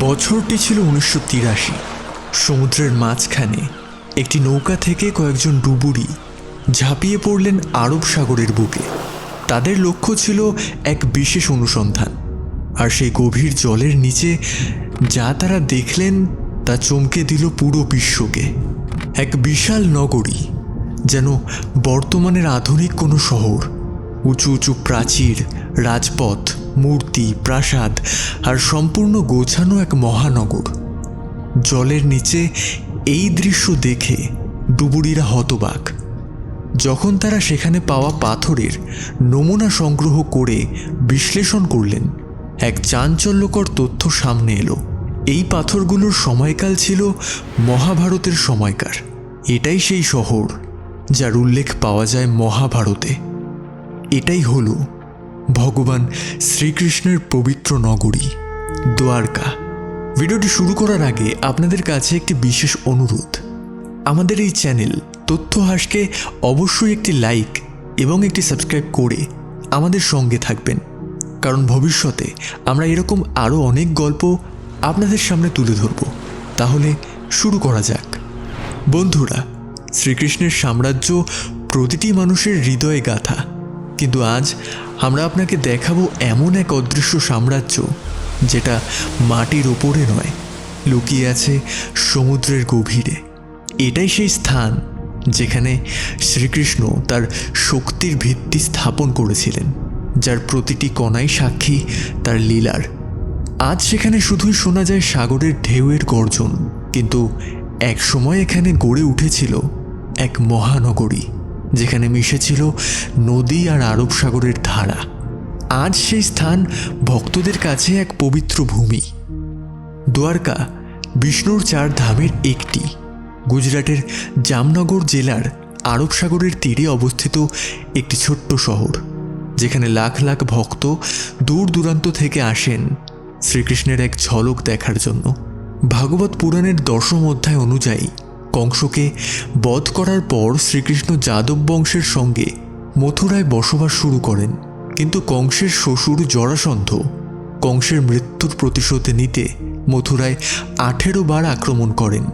বছরটি ছিল উনিশশো তিরাশি। সমুদ্রের মাঝখানে একটি নৌকা থেকে কয়েকজন ডুবুরি ঝাঁপিয়ে পড়লেন আরব সাগরের বুকে। তাদের লক্ষ্য ছিল এক বিশেষ অনুসন্ধান, আর সেই গভীর জলের নিচে যা তারা দেখলেন তা চমকে দিল পুরো বিশ্বকে। এক বিশাল নগরী, যেন বর্তমানের আধুনিক কোনো শহর, উঁচু উঁচু প্রাচীর, রাজপথ মূর্তি, প্রাসাদ আর সম্পূর্ণ গোছানো এক মহানগর। জলের নিচে এই দৃশ্য দেখে ডুবুরিরা হতবাক। যখন তারা সেখানে পাওয়া পাথরের নমুনা সংগ্রহ করে বিশ্লেষণ করলেন, এক চাঞ্চল্যকর তথ্য সামনে এলো। এই পাথরগুলোর সময়কাল ছিল মহাভারতের সময়কার। এটাই সেই শহর যার উল্লেখ পাওয়া যায় মহাভারতে। এটাই হলো ভগবান শ্রীকৃষ্ণের পবিত্র নগরী, দ্বারকা। ভিডিওটি শুরু করার আগে আপনাদের কাছে একটি বিশেষ অনুরোধ। আমাদের এই চ্যানেল তথ্য হাসকে অবশ্যই একটি লাইক এবং একটি সাবস্ক্রাইব করে আমাদের সঙ্গে থাকবেন। কারণ ভবিষ্যতে আমরা এরকম আরও অনেক গল্প আপনাদের সামনে তুলে ধরব। তাহলে শুরু করা যাক। বন্ধুরা, শ্রীকৃষ্ণের সাম্রাজ্য প্রতিটি মানুষের হৃদয়ে গাথা। কিন্তু আজ আমরা আপনাকে দেখাবো এমন এক অদৃশ্য সাম্রাজ্য, যেটা মাটির ওপরে নয়, লুকিয়ে আছে সমুদ্রের গভীরে। এটাই সেই স্থান যেখানে শ্রীকৃষ্ণ তার শক্তির ভিত্তি স্থাপন করেছিলেন, যার প্রতিটি কণাই সাক্ষী তার লীলার। আজ সেখানে শুধুই শোনা যায় সাগরের ঢেউয়ের গর্জন, কিন্তু এক সময় এখানে গড়ে উঠেছিল এক মহানগরী। যেখানে মিশেছিল নদী আর আরব সাগরের ধারা। আজ সেই স্থান ভক্তদের কাছে এক পবিত্র ভূমি। দ্বারকা বিষ্ণুর চার ধামের একটি। গুজরাটের জামনগর জেলার আরব সাগরের তীরে অবস্থিত একটি ছোট্ট শহর, যেখানে লাখ লাখ ভক্ত দূর দূরান্ত থেকে আসেন শ্রীকৃষ্ণের এক ঝলক দেখার জন্য। ভাগবত পুরাণের দশম অধ্যায় অনুযায়ী কংসকে বধ করার পর শ্রীকৃষ্ণ যাদব বংশের সঙ্গে মথুরায় বসবাস শুরু করেন। কিন্তু কংসের শ্বশুর জরাসন্ধ কংসের মৃত্যুর প্রতিশোধ নিতে মথুরায় আঠেরো বার আক্রমণ করেন।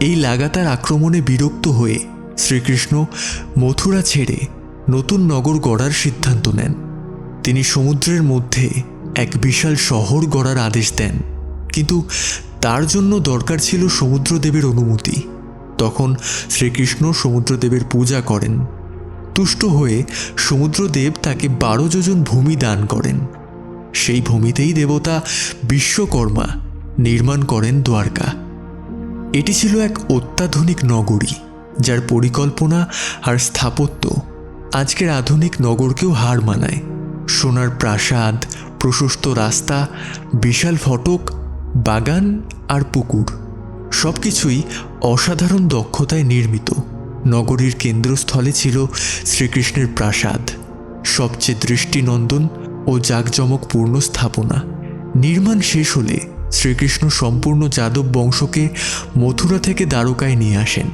এই লাগাতার আক্রমণে বিরক্ত হয়ে শ্রীকৃষ্ণ মথুরা ছেড়ে নতুন নগর গড়ার সিদ্ধান্ত নেন। তিনি সমুদ্রের মধ্যে এক বিশাল শহর গড়ার আদেশ দেন। কিন্তু তার জন্য দরকার ছিল সমুদ্রদেবের অনুমতি। তখন শ্রীকৃষ্ণ সমুদ্রদেবের পূজা করেন। তুষ্ট হয়ে সমুদ্রদেব তাকে বারো যোজন ভূমি দান করেন। সেই ভূমিতেই দেবতা বিশ্বকর্মা নির্মাণ করেন দ্বারকা। এটি ছিল এক অত্যাধুনিক নগরী, যার পরিকল্পনা আর স্থাপত্য আজকের আধুনিক নগরকেও হার মানায়। সোনার প্রাসাদ, প্রশস্ত রাস্তা, বিশাল ফটক, বাগান আর পুকুর। সব কিছুই অসাধারণ দক্ষতায় নির্মিত। নগরীর কেন্দ্রস্থলে ছিল শ্রীকৃষ্ণের প্রাসাদ। সবচেয়ে দৃষ্টিনন্দন ও জাঁকজমকপূর্ণ স্থাপনা। নির্মাণ শেষ হলে শ্রীকৃষ্ণ সম্পূর্ণ যাদব বংশকে মথুরা থেকে দ্বারকায় নিয়ে আসেন।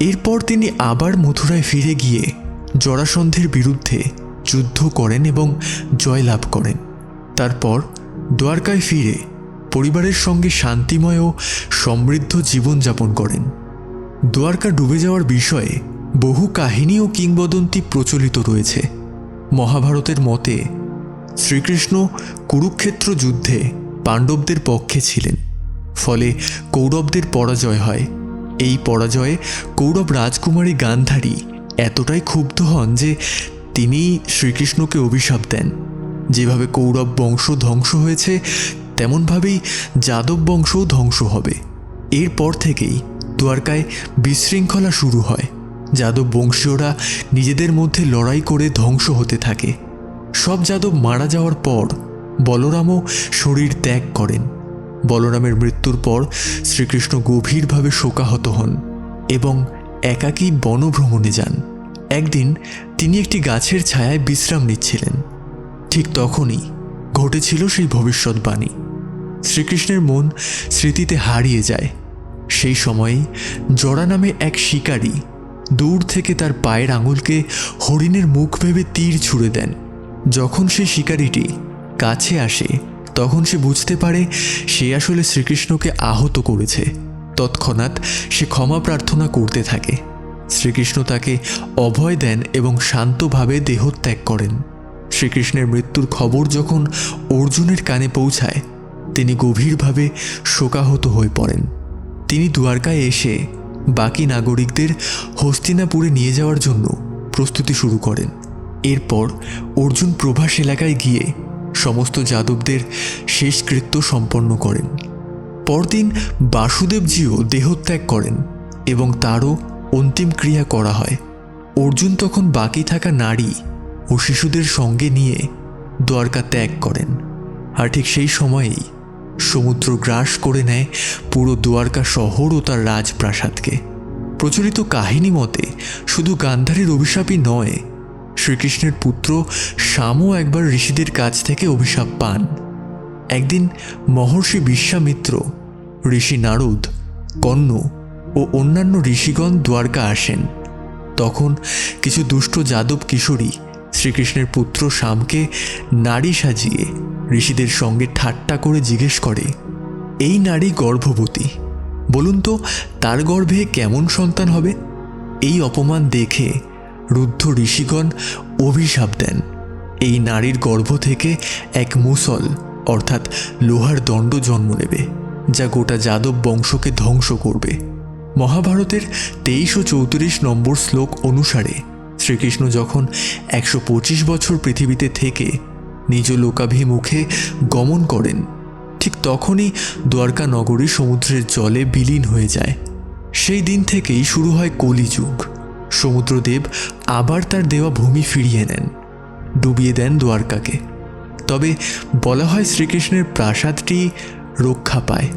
এরপর তিনি আবার মথুরায় ফিরে গিয়ে জরাসন্ধের বিরুদ্ধে যুদ্ধ করেন এবং জয়লাভ করেন। তারপর দ্বারকায় ফিরে পরিবারের সঙ্গে শান্তিময় ও সমৃদ্ধ জীবনযাপন করেন। দ্বারকা ডুবে যাওয়ার বিষয়ে বহু কাহিনী ও কিংবদন্তি প্রচলিত রয়েছে। মহাভারতের মতে, শ্রীকৃষ্ণ কুরুক্ষেত্র যুদ্ধে পাণ্ডবদের পক্ষে ছিলেন, ফলে কৌরবদের পরাজয় হয়। এই পরাজয়ে কৌরব রাজকুমারী গান্ধারী এতটাই ক্ষুব্ধ হন যে তিনি শ্রীকৃষ্ণকে অভিশাপ দেন। যেভাবে কৌরব বংশ ধ্বংস হয়েছে তেমনভাবেই যাদব বংশও ধ্বংস হবে। এরপর থেকেই দ্বারকায় বিশৃঙ্খলা শুরু হয়। যাদব বংশীয়রা নিজেদের মধ্যে লড়াই করে ধ্বংস হতে থাকে। সব যাদব মারা যাওয়ার পর বলরামও শরীর ত্যাগ করেন। বলরামের মৃত্যুর পর শ্রীকৃষ্ণ গভীরভাবে শোকাহত হন এবং একাকী বনভ্রমণে যান। একদিন তিনি একটি গাছের ছায়ায় বিশ্রাম নিচ্ছিলেন। ঠিক তখনই ঘটেছিল সেই ভবিষ্যৎবাণী। শ্রীকৃষ্ণের মন স্মৃতিতে হারিয়ে যায়। সেই সময়েই জরা নামে এক শিকারী দূর থেকে তার পায়ের আঙুলকে হরিণের মুখ ভেবে তীর ছুঁড়ে দেন। যখন সেই শিকারীটি কাছে আসে, তখন সে বুঝতে পারে সে আসলে শ্রীকৃষ্ণকে আহত করেছে। তৎক্ষণাৎ সে ক্ষমা প্রার্থনা করতে থাকে। শ্রীকৃষ্ণ তাকে অভয় দেন এবং শান্তভাবে দেহত্যাগ করেন। শ্রীকৃষ্ণের মৃত্যুর খবর যখন অর্জুনের কানে পৌঁছায় তিনি গভীরভাবে শোকাহত হয়ে পড়েন। তিনি দুয়ারকায় এসে বাকি নাগরিকদের হস্তিনাপুরে নিয়ে যাওয়ার জন্য প্রস্তুতি শুরু করেন। এরপর অর্জুন প্রভাস এলাকায় গিয়ে সমস্ত যাদবদের শেষকৃত্য সম্পন্ন করেন। পরদিন বাসুদেবজিও দেহত্যাগ করেন এবং তারও অন্তিম ক্রিয়া করা হয়। অর্জুন তখন বাকি থাকা নারী ও শিশুদের সঙ্গে নিয়ে দ্বারকা ত্যাগ করেন। আর ঠিক সেই সময়েই সমুদ্র গ্রাস করে নেয় পুরো দ্বারকা শহর ও তার রাজপ্রাসাদকে। প্রচলিত কাহিনী মতে, শুধু গান্ধারীর অভিশাপই নয়, শ্রীকৃষ্ণের পুত্র শ্যামও একবার ঋষিদের কাছ থেকে অভিশাপ পান। একদিন মহর্ষি বিশ্বামিত্র, ঋষি নারদ, কর্ণ ও অন্যান্য ঋষিগণ দ্বারকা আসেন। তখন কিছু দুষ্ট যাদব কিশোরী শ্রীকৃষ্ণের পুত্র শ্যামকে নারী সাজিয়ে ঋষিদের সঙ্গে ঠাট্টা করে জিজ্ঞেস করে, এই নারী গর্ভবতী, বলুন তো তার গর্ভে কেমন সন্তান হবে? এই অপমান দেখে রুদ্ধ ঋষিগণ অভিশাপ দেন। এই নারীর গর্ভ থেকে এক মুসল, অর্থাৎ লোহার দণ্ড জন্ম নেবে, যা গোটা যাদব বংশকে ধ্বংস করবে। মহাভারতের তেইশ ও চৌত্রিশ নম্বর শ্লোক অনুসারে শ্রীকৃষ্ণ যখন একশো পঁচিশ বছর পৃথিবীতে থেকে নিজ লোকাভিমুখে গমন করেন। ঠিক তখনই দ্বারকা নগরী সমুদ্রের জলে বিলীন হয়ে যায়। সেই দিন থেকেই শুরু হয় কলিযুগ। সমুদ্রদেব আবার তার দেওয়া ভূমি ফিরিয়ে নেন। ডুবিয়ে দেন দ্বারকাকে। তবে বলা হয় শ্রীকৃষ্ণের প্রাসাদটি রক্ষা পায়।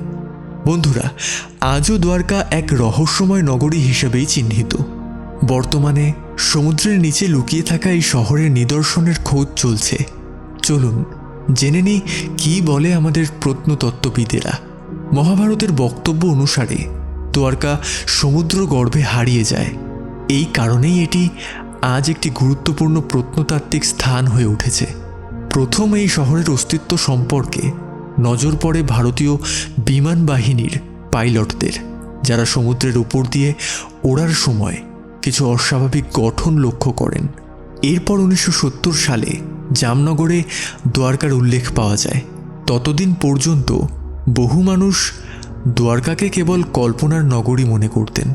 বন্ধুরা, আজও দ্বারকা এক রহস্যময় নগরী হিসেবেই চিহ্নিত। বর্তমানে সমুদ্রের নিচে লুকিয়ে থাকা এই শহরের নিদর্শনের খোঁজ চলছে। চলুন, জেনে নিই কী বলে আমাদের প্রত্নতত্ত্ববিদেরা। মহাভারতের বক্তব্য অনুসারে দ্বারকা সমুদ্র গর্ভে হারিয়ে যায়। এই কারণেই এটি আজ একটি গুরুত্বপূর্ণ প্রত্নতাত্ত্বিক স্থান হয়ে উঠেছে। প্রথম এই শহরের অস্তিত্ব সম্পর্কে নজর পড়ে ভারতীয় বিমান বাহিনীর পাইলটদের, যারা সমুদ্রের উপর দিয়ে ওড়ার সময় কিছু অস্বাভাবিক গঠন লক্ষ্য করেন। এরপর উনিশশো সত্তর সালে জামনগরে দ্বারকার উল্লেখ পাওয়া যায়। ততদিন পর্যন্ত বহু মানুষ দ্বারকাকে কেবল কল্পনার নগরী মনে করতেন।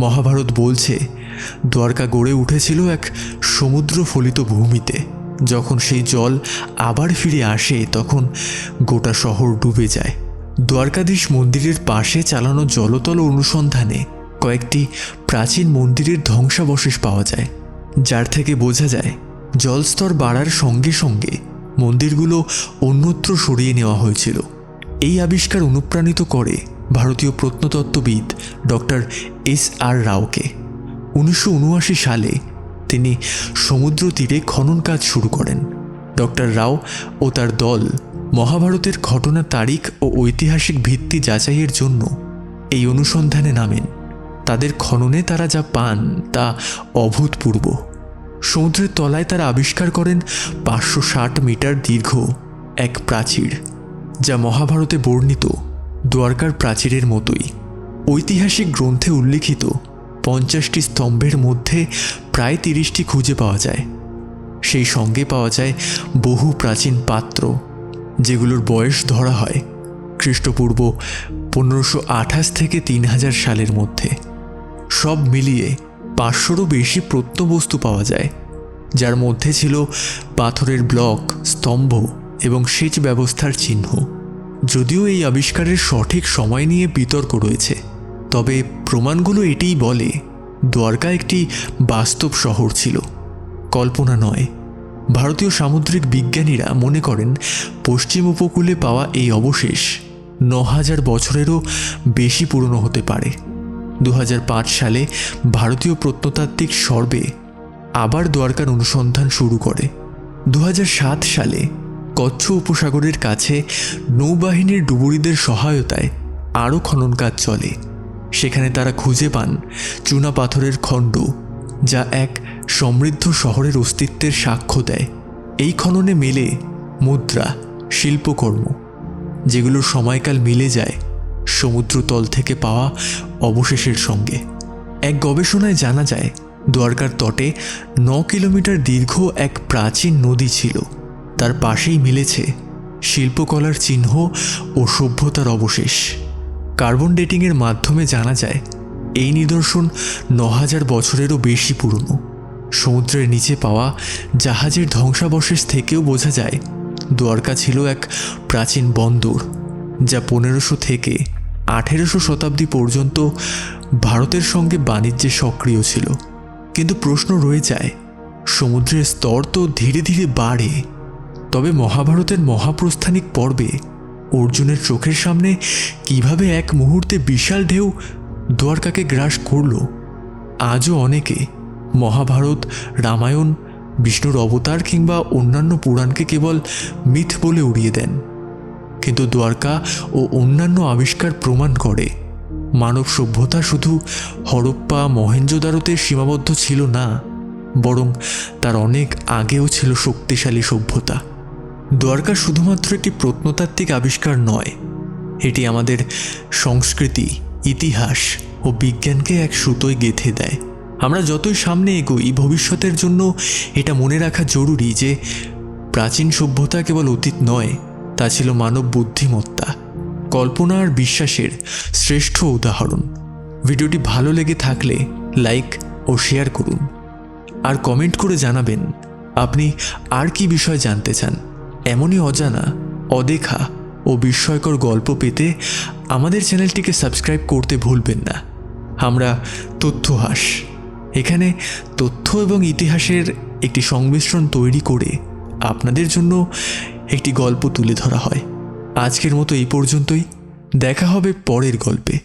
মহাভারত বলছে, দ্বারকা গড়ে উঠেছিল এক সমুদ্র ফলিত ভূমিতে। যখন সেই জল আবার ফিরে আসে, তখন গোটা শহর ডুবে যায়। দ্বারকাধীশ মন্দিরের পাশে চালানো জলতল অনুসন্ধানে কয়েকটি প্রাচীন মন্দিরের ধ্বংসাবশেষ পাওয়া যায়। যার থেকে বোঝা যায়, জলস্তর বাড়ার সঙ্গে সঙ্গে মন্দিরগুলো অন্যত্র সরিয়ে নেওয়া হয়েছিল। এই আবিষ্কার অনুপ্রাণিত করে ভারতীয় প্রত্নতত্ত্ববিদ ডক্টর এস আর রাওকে। উনিশশো উনআশি সালে তিনি সমুদ্র তীরে খনন কাজ শুরু করেন। ডক্টর রাও ও তার দল মহাভারতের ঘটনা তারিখ ও ঐতিহাসিক ভিত্তি যাচাইয়ের জন্য এই অনুসন্ধানে নামেন। তাদের খননে তারা যা পান তা অভূতপূর্ব। সমুদ্রের তলায় তারা আবিষ্কার করেন পাঁচশো ষাট মিটার দীর্ঘ এক প্রাচীর, যা মহাভারতে বর্ণিত দ্বারকার প্রাচীরের মতোই। ঐতিহাসিক গ্রন্থে উল্লিখিত পঞ্চাশটি স্তম্ভের মধ্যে প্রায় তিরিশটি খুঁজে পাওয়া যায়। সেই সঙ্গে পাওয়া যায় বহু প্রাচীন পাত্র, যেগুলোর বয়স ধরা হয় খ্রিস্টপূর্ব পনেরোশো আঠাশ থেকে তিন হাজার সালের মধ্যে। সব মিলিয়ে পাঁচশোরও বেশি প্রত্নবস্তু পাওয়া যায়, যার মধ্যে ছিল পাথরের ব্লক, স্তম্ভ এবং সেচ ব্যবস্থার চিহ্ন। যদিও এই আবিষ্কারের সঠিক সময় নিয়ে বিতর্ক রয়েছে, তবে প্রমাণগুলো এটিই বলে, দ্বারকা একটি বাস্তব শহর ছিল। কল্পনা নয়, ভারতীয় সামুদ্রিক বিজ্ঞানীরা মনে করেন পশ্চিম উপকূলে পাওয়া এই অবশেষ ন হাজার বছরেরও বেশি পুরনো হতে পারে। দু হাজার পাঁচ সালে ভারতীয় প্রত্নতাত্ত্বিক সর্বে আবার দ্বারকার অনুসন্ধান শুরু করে। দু হাজার সাত সালে কচ্ছ উপসাগরের কাছে নৌবাহিনীর ডুবুরিদের সহায়তায় আরও খনন কাজ চলে। সেখানে তারা খুঁজে পান চুনা পাথরের খণ্ড, যা এক সমৃদ্ধ শহরের অস্তিত্বের সাক্ষ্য দেয়। এই খননে মেলে মুদ্রা, শিল্পকর্ম, যেগুলো সময়কাল মিলে যায় সমুদ্রতল থেকে পাওয়া অবশেষের সঙ্গে। এক গবেষণায় জানা যায়, দ্বারকার তটে ন কিলোমিটার দীর্ঘ এক প্রাচীন নদী ছিল। তার পাশেই মিলেছে শিল্পকলার চিহ্ন ও সভ্যতার অবশেষ। কার্বন ডেটিংয়ের মাধ্যমে জানা যায়, এই নিদর্শন ন হাজার বছরেরও বেশি পুরনো। সমুদ্রের নিচে পাওয়া জাহাজের ধ্বংসাবশেষ থেকেও বোঝা যায়, দ্বারকা ছিল এক প্রাচীন বন্দর। যা পনেরোশো থেকে আঠেরোশো শতাব্দী পর্যন্ত ভারতের সঙ্গে বাণিজ্যে সক্রিয় ছিল। কিন্তু প্রশ্ন রয়ে যায়, সমুদ্রের স্তর তো ধীরে ধীরে বাড়ে, তবে মহাভারতের মহাপ্রস্থানিক পর্বে অর্জুনের চোখের সামনে কীভাবে এক মুহূর্তে বিশাল ঢেউ দ্বারকাকে গ্রাস করল, আজও অনেকে মহাভারত, রামায়ণ, বিষ্ণুর অবতার কিংবা অন্যান্য পুরাণকে কেবল মিথ বলে উড়িয়ে দেন। কিন্তু দ্বারকা ও অন্যান্য আবিষ্কার প্রমাণ করে। মানব সভ্যতা শুধু হরপ্পা মহেঞ্জোদারোতে সীমাবদ্ধ ছিল না, বরং তার অনেক আগেও ছিল শক্তিশালী সভ্যতা। দ্বারকা শুধুমাত্র একটি প্রত্নতাত্ত্বিক আবিষ্কার নয়, এটি আমাদের সংস্কৃতি, ইতিহাস ও বিজ্ঞানকে এক সুতোয় গেঁথে দেয়। আমরা যতই সামনে এগোই, ভবিষ্যতের জন্য এটা মনে রাখা জরুরি যে প্রাচীন সভ্যতা কেবল অতীত নয় তা ছিল মানব বুদ্ধিমত্তা, কল্পনা আর বিশ্বাসের শ্রেষ্ঠ উদাহরণ। ভিডিওটি ভালো লেগে থাকলে লাইক ও শেয়ার করুন। আর কমেন্ট করে জানাবেন, আপনি আর কি বিষয় জানতে চান। এমনই অজানা, অদেখা ও বিস্ময়কর গল্প পেতে আমাদের চ্যানেলটিকে সাবস্ক্রাইব করতে ভুলবেন না। আমরা তথ্যহাস। এখানে তথ্য এবং ইতিহাসের একটি সংমিশ্রণ তৈরি করে আপনাদের জন্য একটি গল্প তুলে ধরা হয়। আজকের মতো এই পর্যন্তই। দেখা হবে পরের গল্পে।